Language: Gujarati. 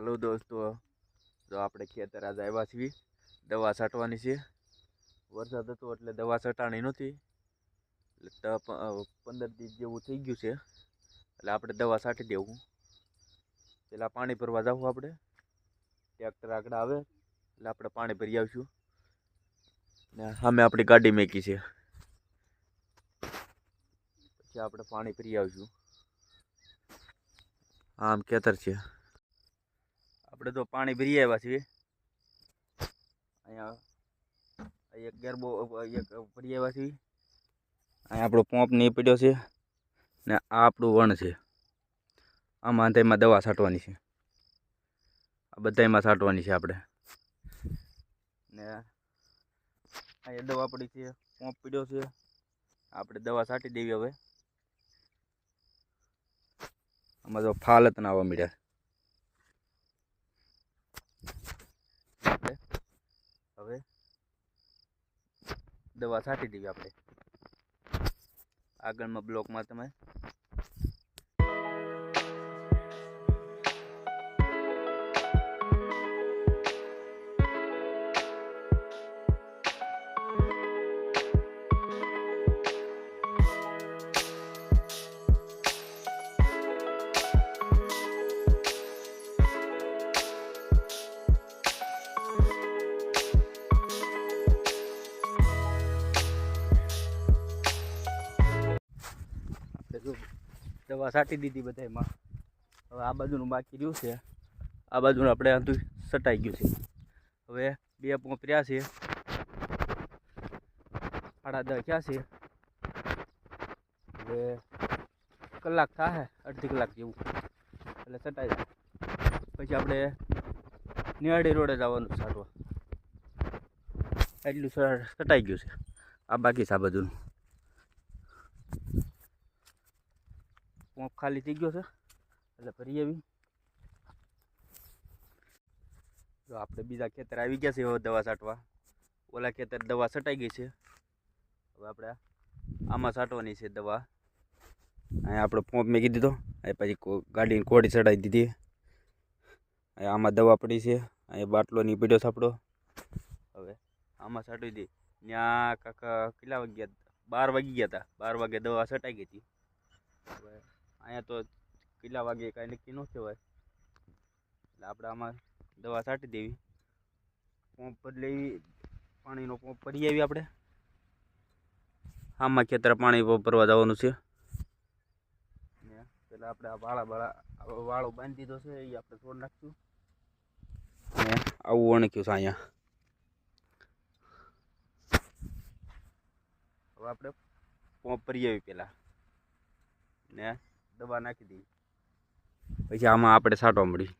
હલો દોસ્તો, જો આપણે ખેતર આજે આવ્યા છીએ, દવા છાંટવાની છે. વરસાદ હતો એટલે દવા છટાણી નહોતી. એટલે પંદર દિવસ જેવું થઈ ગયું છે. એટલે આપણે દવા છાંટી દેવું. પહેલાં પાણી ભરવા જવું આપણે. ટ્રેક્ટર આગળ આવે, એટલે આપણે પાણી ભરી આવીશું. ને સામે આપણી ગાડી મેકી છે. પછી આપણે પાણી ભરી આવીશું. આમ ખેતર છે. આપણે તો પાણી ભરી આવ્યા છીએ. અહીંયા એક ગેરબો એક ભરી આવ્યા છીએ. અહીંયા આપણો પંપ નહીં પડ્યો છે ને આ આપણું વણ છે. આમાં તેમાં દવા છાંટવાની છે. આ બધામાં છાંટવાની છે આપણે. ને અહીંયા દવા પડી છે, પંપ પડ્યો છે. આપણે દવા છાંટી દેવી હવે. આમાં તો ફાલત ના આવવા મળ્યા આપણે હવે દવા છાંટી દેવી આપણે. આગળમાં બ્લોકમાં તમે દવા છાંટી દીધી બધામાં હવે આ બાજુનું બાકી રહ્યું છે. આ બાજુનું આપણે આંધું સટાઈ ગયું છે. હવે બે પંપ રહ્યા છે. સાડા દસ ક્યાં છે? હવે કલાક થાય અડધી કલાક જેવું. એટલે સટાઈ જાય. પછી આપણે નિહાળી રોડે જવાનું સારું. એટલું સટાઈ ગયું છે. આ બાકી છે આ બાજુનું. પંપ ખાલી થઈ ગયો છે. એટલે ફરી આવી. જો આપણે બીજા ખેતર આવી ગયા છે હવે દવા છાંટવા ઓલા ખેતર દવા છટાઈ ગઈ છે. હવે આપણે આમાં છાંટવાની છે દવા. અહીંયા આપણો પંપ મેકી દીધો. અહીં પછી ગાડીની કોડી ચડાવી દીધી. અહીંયા આમાં દવા પડી છે. અહીંયા બાટલો નહીં પડ્યો સાપડો હવે આમાં છાંટી દીધી ત્યાં કાકા કેટલા વાગ્યા? બાર વાગી ગયા હતા. બાર વાગે દવા છટાઈ ગઈ હતી. હવે અહીંયા તો કેટલા વાગે કાંઈ નક્કી ન કહેવાય એટલે આપણે આમાં દવા છાંટી દેવી. પંપ બદલાવી પાણીનો પંપ ભરી આવી આપણે. આમાં ખેતર પાણી ભરવા જવાનું છે. પેલા આપણે આ વાળા વાળા વાળો બાંધી દીધો છે, એ આપણે છોડ નાખશું. અને આવું વણક્યું છે અહીંયા. હવે આપણે પંપ ભરી આવી પહેલાં ને દવા નાખી દઈએ. પછી આમાં આપણે છાંટવા મળી